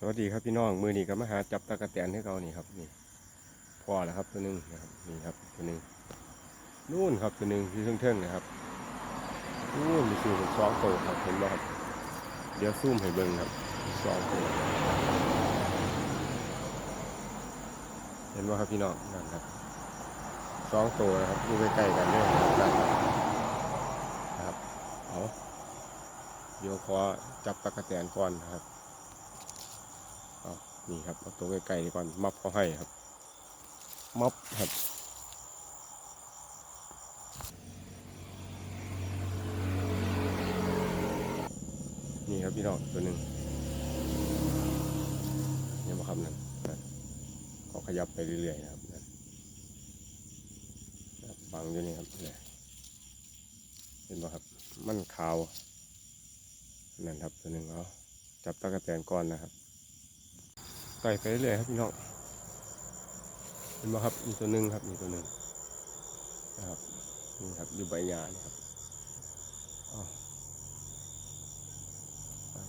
สวัสดีครับพี่น้องมือนี้ก็มาหาจับตะกะแตนให้เขานี่ครับนี่พอแล้วครับตัวหนึงนะครับนี่ครับตัวหนึงนู่นครับตัวหนึงที่เทิงๆนะครับนู่นมีสูงสองตัวครับเห็นไหมครับเดี๋ยวซูมให้เบิ่งครับสองตัวเห็นไหมครับพี่น้องนั่นครับสองตัวนะครับอยู่ใกล้ๆกันเนี่ยนะครับครับเอาเดี๋ยวขอจับตะกะแตนก่อนนะครับ นี่ครับเอาตัวใกล้ๆนี่ก่อนมับเขาให้ครับมับครับนี่ครับพี่น้องตัวหนึ่งเนี่ยมาคำนั้นนั่นก็ขยับไปเรื่อยๆนะครับนั่นบังอยู่นี่ครับเนี่ยเห็นไหมครับมันขาวนั่นครับตัวหนึ่งเอาจับตะกะแตนก่อนนะครับ ไก่ไปเรื่อยๆครับพี่น้องเห็นไหมครับมีตัวหนึ่งครับมีตัวหนึ่งนะครับนี่ครับอยู่ใบหญ้านี่ครับ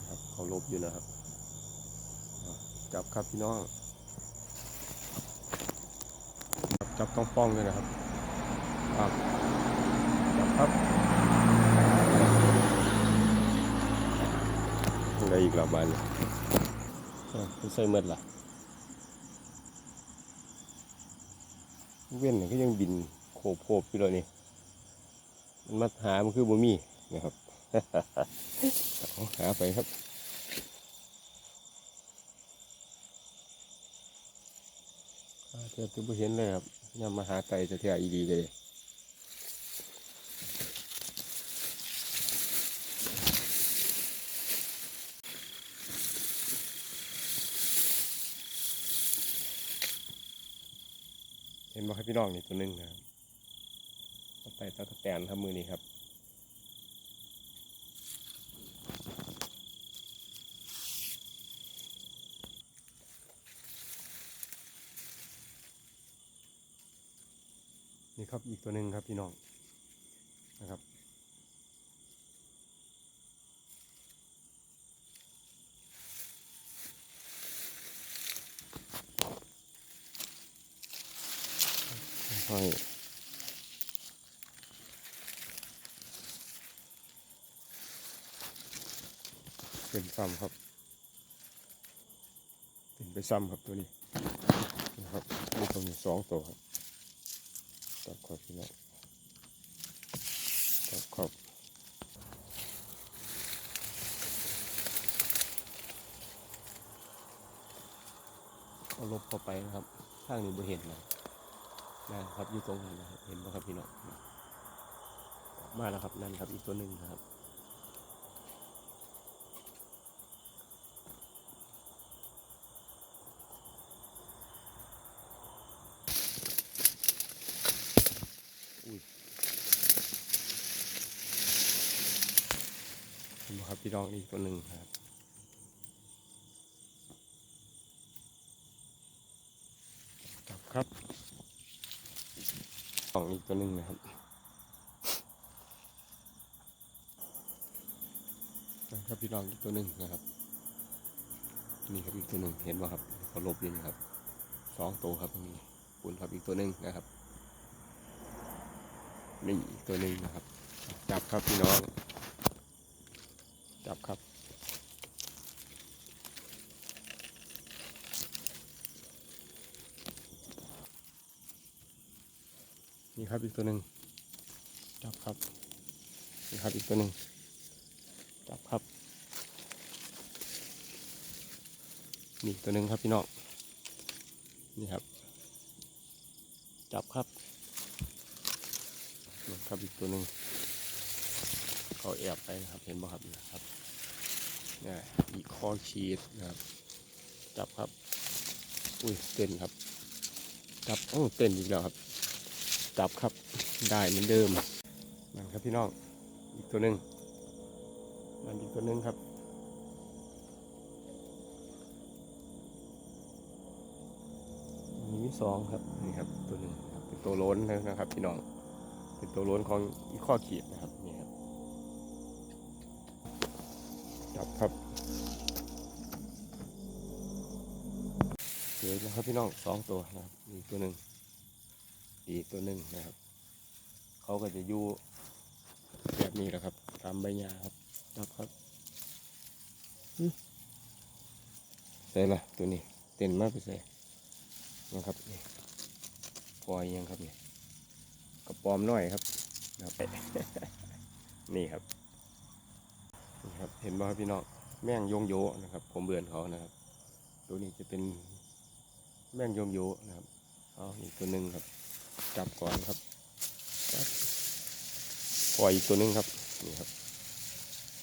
ครับเขาลบอยู่นะครับจับครับพี่น้อง จับต้องป้องเลยนะครับอ้าวจับครับอะไรอีกละบานเนี่ย ใส่เมดล่ะเว้นก็ยังบินโคบโคบอยู่เลยนี่มันมาหามันคือบ่มีนะครับเอาหาไปครับเจอตัวเห็นเลยครับย่ามาหาไก่จะเทียอีดีเลย ห็นบ่ครับพี่น้องนี่ตัวหนึ่งนะครับตัไปตะกะแตนทำมือนี่ครับนี่ครับอีกตัวหนึ่งครับพี่น้องนะครับห้อยเป็นซ้ำครับ เป็นไป ซ้ำครับตัวนี้นะครับมีตัวนี้สองตัวครับจับครับพี่น้องจับครับเอาลบเข้าไปนะครับ ข้างนี้บ่เห็นนะนะครับอยู่ตรงนั้นนะครับเห็นไหมครับพี่น้องมาแล้วครับนั่นครับอีกตัวหนึ่งนะครับ อุ้ยเห็นไหม ครับพี่น้องอีกตัวหนึ่งครับจับครับสองอีกตัวหนึ่งนะครับครับพี่น้องอีกตัวหนึ่งนะครับนี่ครับอีกตัวหนึ่งเห็นไหมครับเขาหลบอยู่นะครับสองตัวครับตรงนี้ปุ่นครับอีกตัวหนึ่งนะครับนี่อีกตัวหนึ่งนะครับ จับครับพี่น้อง จับครับ นี่ครับอีกตัวหนึ่งจับครับนี่ครับอีกตัวหนึ่งจับครับนี่ตัวหนึ่งครับพี่น้องนี่ครับ จับครับนี่ครับอีกตัวหนึ่งเขาแอบไปนะครับ เห็นบ่ครับนะครับ นี่ยอีกคอชีดนะครับ จับครับ อุ้ยเต้นครับ จับโอ้เต้นอีกแล้วครับ จับครับได้เหมือนเดิมนั่นครับพี่น้อง อีกตัวหนึ่งนั่นอีกตัวหนึ่งครับมีสองครับนี่ครับตัวหนึ่งเป็นตัวล้นนะครับพี่น้อง เป็นตัวล้นของอีข้อขีดนะครับนี่ จับครับยนะครับพี่น้องสองตัวนะครับอีกตัวหนึ่งอีกตัวหนึ่งนะครับ เขาก็จะอยู่แบบนี้แหละครับ ตามใบหญ้าครับจับครับใส่ละตัวนี้ เต้นมากไปใส่นะครับนี่ปล่อยยังครับนี่กระปอมน้อยครับนะครับนี่ครับ นี่ครับเห็นบ่ครับพี่น้องแม่งยงโยนะครับ ผมเบือนเขานะครับ ตัวนี้จะเป็นแม่งยงโยนะครับเอาอีกตัวหนึ่งครับ จับก่อนครับจับปล่อยอีกตัวหนึ่งครับนี่ครับ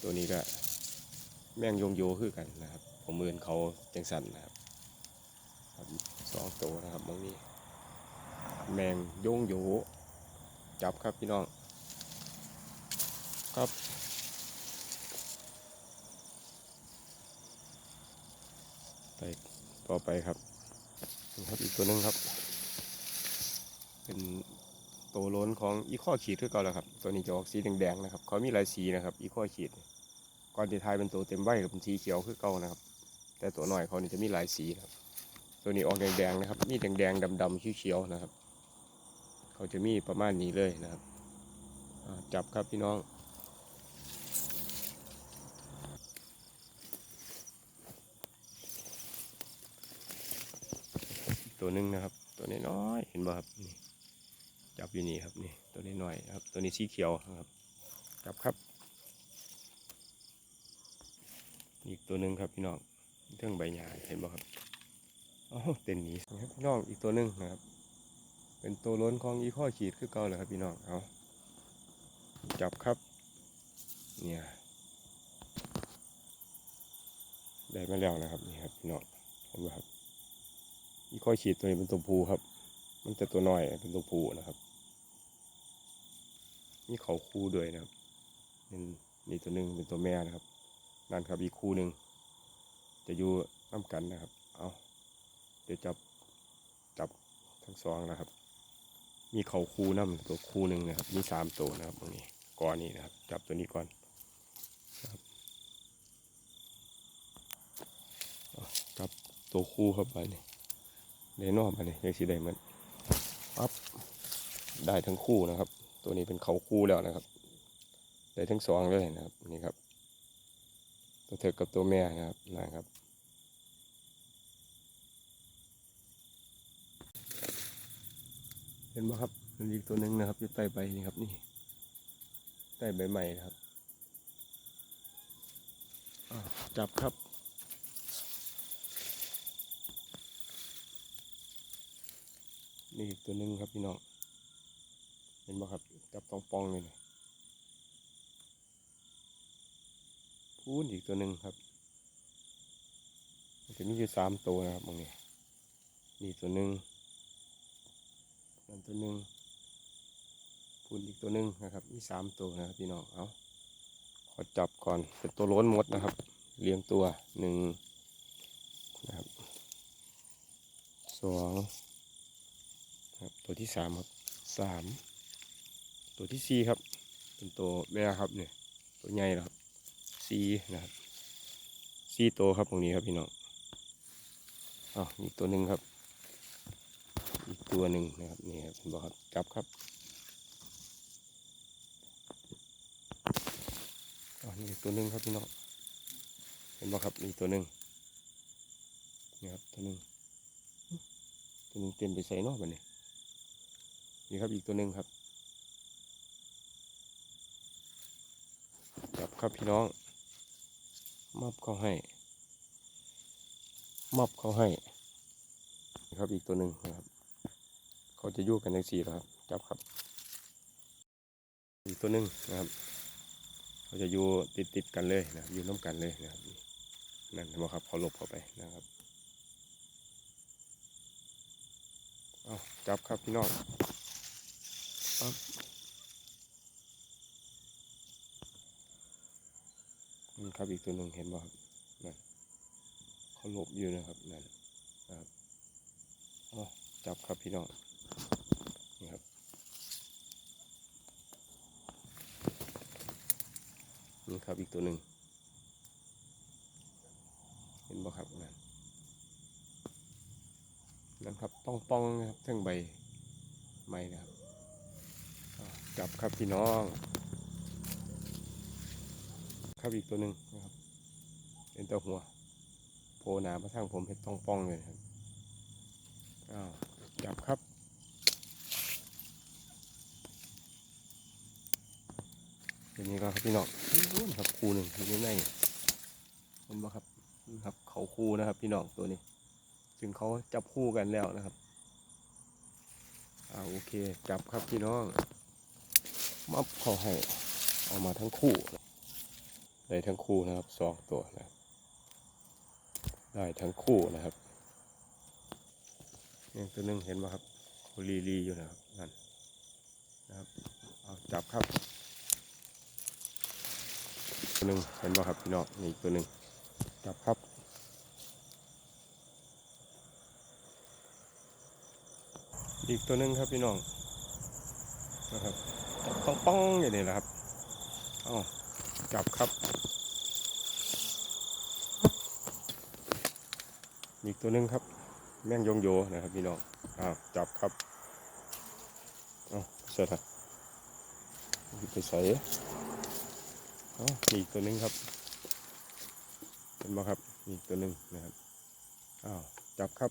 ตัวนี้ก็แม่งยงโยคือกันนะครับ ผมเบือนเขาจังสันนะครับสองตัวนะครับตรงนี้แมงยงโยจับครับพี่น้องครับ ไปต่อไปครับนี่ครับอีกตัวหนึงครับ เป็นตัวโล้นของอีข้อขีดคือเก่าแล้วครับ ตัวนี้จะออกสีแดงๆนะครับ เขามีหลายสีนะครับ อีข้อขีด ก่อนที่ทายเป็นตัวเต็มใบกับเป็นสีเขียวคือเก่านะครับ แต่ตัวหน่อยเขานี่จะมีหลายสีครับ ตัวนี้ออกแดงๆนะครับ มีแดงๆดำๆเขียวๆนะครับ เขาจะมีประมาณนี้เลยนะครับ จับครับพี่น้อง ตัวหนึ่งนะครับ ตัวนี้น้อยเห็นบ่ครับนี่จับอยู่นี่ครับนี่ตัวนี้น้อยครับ ตัวนี้สีเขียวครับ จับครับ อีกตัวหนึ่งครับพี่น้องเรื่องใบหญ้าเห็นบ่ครับอ๋อเต็นนี้นะครับพี่น้องอีกตัวหนึ่งนะครับ เป็นตัวล้นของอีข้อขีดคือเก่าเลยครับพี่น้องเอาจับครับ เนี่ยได้มาแล้วนะครับนี่ครับพี่น้องเห็นบ่ครับ อีข้อยขีดตัวนี้เป็นตัวผู้ครับ มันจะตัวน้อยเป็นตัวผู้นะครับมีเขาคู่ด้วยนะครับเป็นนี่ตัวหนึ่งเป็นตัวแม่นะครับนั่นครับอีกคู่หนึ่งจะอยู่น้ำกันนะครับ เอาเดี๋ยวจับจับทั้งสองนะครับ มีเขาคู่น้ำตัวคู่หนึ่งนะครับ มีสามตัวนะครับตรงนี้ก่อนนี้นะครับ จับตัวนี้ก่อนนะครับจับตัวคู่ครับไปนี่ ได้นอกมาเนี่ยยังสีได้มันปั๊บได้ทั้งคู่นะครับ ตัวนี้เป็นเขาคู่แล้วนะครับ ได้ทั้งสองเลยนะครับนี่ครับ ตัวเธอกับตัวแม่นะครับนะครับเห็นไหมครับมันอีกตัวหนึ่งนะครับอยู่ใต้ใบนี่ครับนี่ใต้ใบใหม่นะครับจับครับ นี่อีกตัวหนึ่งครับพี่น้องเห็นไหมครับจับปองปองเลยนะพูนอีกตัวหนึ่งครับจะมีอยู่สามตัวนะครับตรงนี้นี่ตัวหนึ่งนั่นตัวหนึ่งพูนอีกตัวหนึ่งนะครับ มีสามตัวนะครับพี่น้องเอาขอจับก่อนเป็นตัวล้นหมดนะครับเรียงตัวหนึ่งนะครับสอง ตัวที่สามครับสามตัวที่สี่ครับ เป็นตัวแม่ครับเนี่ยตัวใหญ่แล้วครับสี่นะครับสี่ตัวครับตรงนี้ครับพี่น้องอ้าวอีกตัวหนึ่งครับ อีกตัวหนึ่งนะครับนี่ครับบอกครับจับครับอ้าวนี่อีกตัวหนึ่งครับพี่น้องเห็นบอกครับอีกตัวหนึ่งนี่ครับตัวหนึ่งตัวหนึ่งเต็มไปใส่นอกมันเนี่ย นี่ครับอีกตัวหนึ่งครับจับครับพี่น้องมอบเขาให้มอบเขาให้นี่ครับอีกตัวหนึ่งนะครับ เขาจะยู่กันในสี่แล้วครับ จับครับ อีกตัวหนึ่งนะครับ เขาจะอยู่ติดติดกันเลยนะครับอยู่น้ำกันเลยนะครับนั่นเห็นไหมครับเขาหลบเข้าไปนะครับเอาจับครับพี่น้อง ปั๊บนี่ครับอีกตัวหนึ่งเห็นบ่ครับนั่นเขาหลบอยู่นะครับนั่นนะครับอ๋อจับครับพี่น้องนี่ครับนี่ครับอีกตัวหนึ่งเห็นบ่ครับนั่นนะครับป้องป้องนะครับทั้งใบไม้นะครับ จับครับพี่น้องครับอีกตัวหนึ่งนะครับ เป็นตัวหัว โผล่หนามาทางผมเห็ดป้องป้องเลยครับอ้าวจับครับเป็นนี้ก็ครับพี่น้องอู้นครับคูหนึ่งอยู่ในนเห็นบ่ครับนี่ครับเขาคู่นะครับพี่น้องตัวนี้ ซึ่งเขาจับคู่กันแล้วนะครับอ่าโอเค จับครับพี่น้อง มับเขาให้เอามาทั้งคู่ได้ทั้งคู่นะครับสองตัวนะได้ทั้งคู่นะครับนี่ตัวหนึงเห็นไหมครับเขาลีลีอยู่นะครับนั่นนะครับเอาจับครับตัวหนึ่งเห็นไหมครับพี่น้องนี่อีกตัวหนึ่งจับครับอีกตัวหนึ่งครับพี่น้องนะครับ จับป้องป้องๆอย่างนี้แหละครับเอ้าจับครับ อีกตัวหนึ่งครับ แม่งยงโยนะครับพี่น้องอ้าวจับครับเอ้าเสร็จละไปใส่อ้ามีอีกตัวหนึ่งครับเห็นไหมครับอีกตัวหนึ่งนะครับอ้าวจับครับ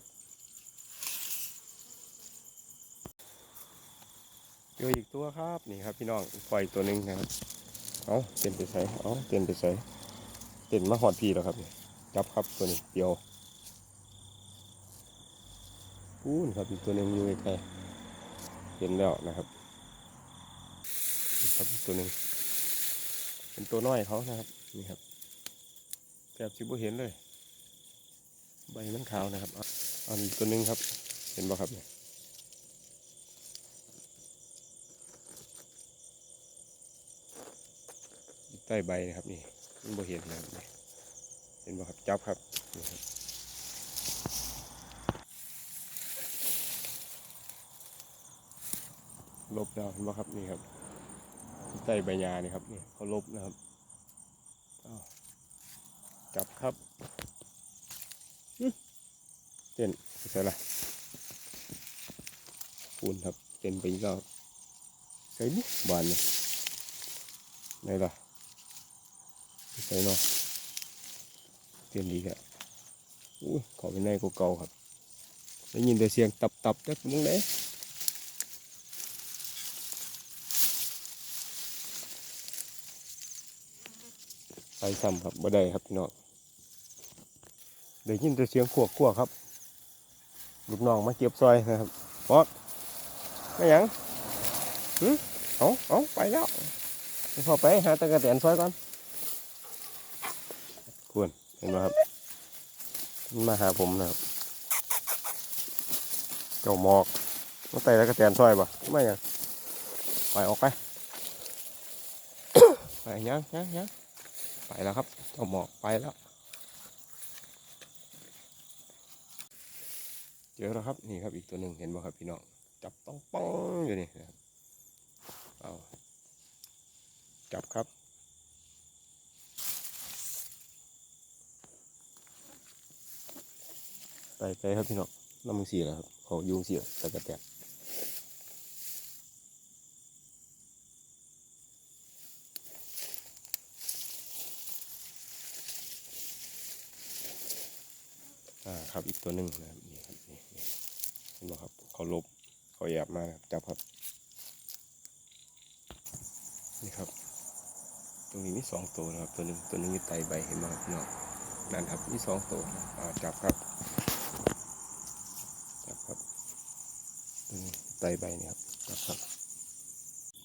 เจออีกตัวครับนี่ครับ พี่น้องปล่อยตัวหนึ่งนะครับเอาเต็นไปใส่เอาเต็นไปใส่เต็นมาหอดพีแล้วครับจับครับตัวนี้เดียวพูนครับอีกตัวหนึ่งอยู่ใกลเห็นแล้วนะครับนี่ครับตัวหนึ่งเป็นตัวน้อยเขานะครับนี่ครับแทบจะไม่เห็นเลย ใบมันขาวนะครับอาเอาอีกตัวหนึ่งครับ เห็นบ่ครับเนี่ย อยู่ ใต้ใบนะครับนี่มันบ่เห็นนะครับนี่เห็นบ่ครับจับครับนี่ครับลบแล้วเห็นบ่ครับนี่ครับใต้ใบหญ้านี่ครับนี่เขาลบนะครับจับครับเต้นใส่ละปูนครับเต้นไปอีกแล้วใส่บุบานนี่ไหนล่ะ ใส่เนาะเตรียนดีแค่อุ้ยขอไปในกูเก่าครับได้ยินแต่เสียงตับตับจักมึงไหนไปซ้ำครับบ่ได้ครับพี่น้องได้ยินแต่เสียงขวกขวกครับลูกน้องมาเก็บซอยนะครับบอสไม่ยังหึเอาเอาไปแล้วพอไปหาตะกะแตนซอยก่อน ควรเห็นไหมครับมันมาหาผมนะครับ เจ้าหมอกมาไต่ตะกะแตนซอยป่ไม่ยังไปออกไป ไปยังยังยังไปแล้วครับ เจ้าหมอกไปแล้ว เจอแล้วครับ นี่ครับอีกตัวหนึ่งเห็นไหมครับพี่น้อง จับต้องป้องอยู่นี่ครับเอาจับครับ ไปไปครับพี่น้องน้ำมึงสีแล้วครับเขายุงเสียตะกะแตนอ่าครับอีกตัวหนึ่งนะครับนี่ครับนี่นี่เห็นไหมครับเขาลบเขาแอบมานะครับจับครับนี่ครับ ตรงนี้มีสองตัวนะครับ ตัวหนึ่งตัวหนึงมีไตใบเห็นไหมครับพี่น้องนั่นครับมีสองตัวนะจับครับ จับครับ ใส่ใบนี่ครับครับ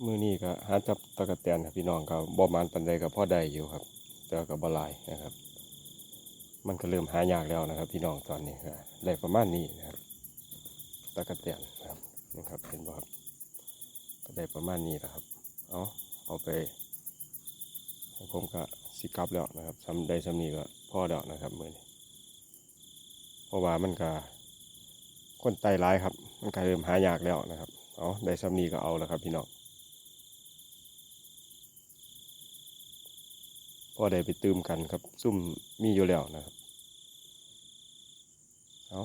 มือนี้ก็หาจับตะกะแตนครับพี่น้องก็บ่มานปันใดกับพ่อได้อยู่ครับ แต่ก็บ่หลายนะครับ มันก็เริ่มหายากแล้วนะครับ พี่น้องตอนนี้ก็ได้ประมาณนี้นะครับตะกะแตนนะครับนี่ครับเห็นบ่ครับก็ได้ประมาณนี้แหละครับเอาเอาไปผมก็สิกลับแล้วนะครับทำได้สำนีก็พ่อแล้วนะครับมือนี้เพราะว่ามันก็คนไตร้ายครับ มันก็เริ่มหายากแล้วนะครับ เอาได้สำนีก็เอาแล้วครับพี่น้องพอได้ไปตืมกันครับ ซุ่มมีอยู่แล้วนะครับ เอา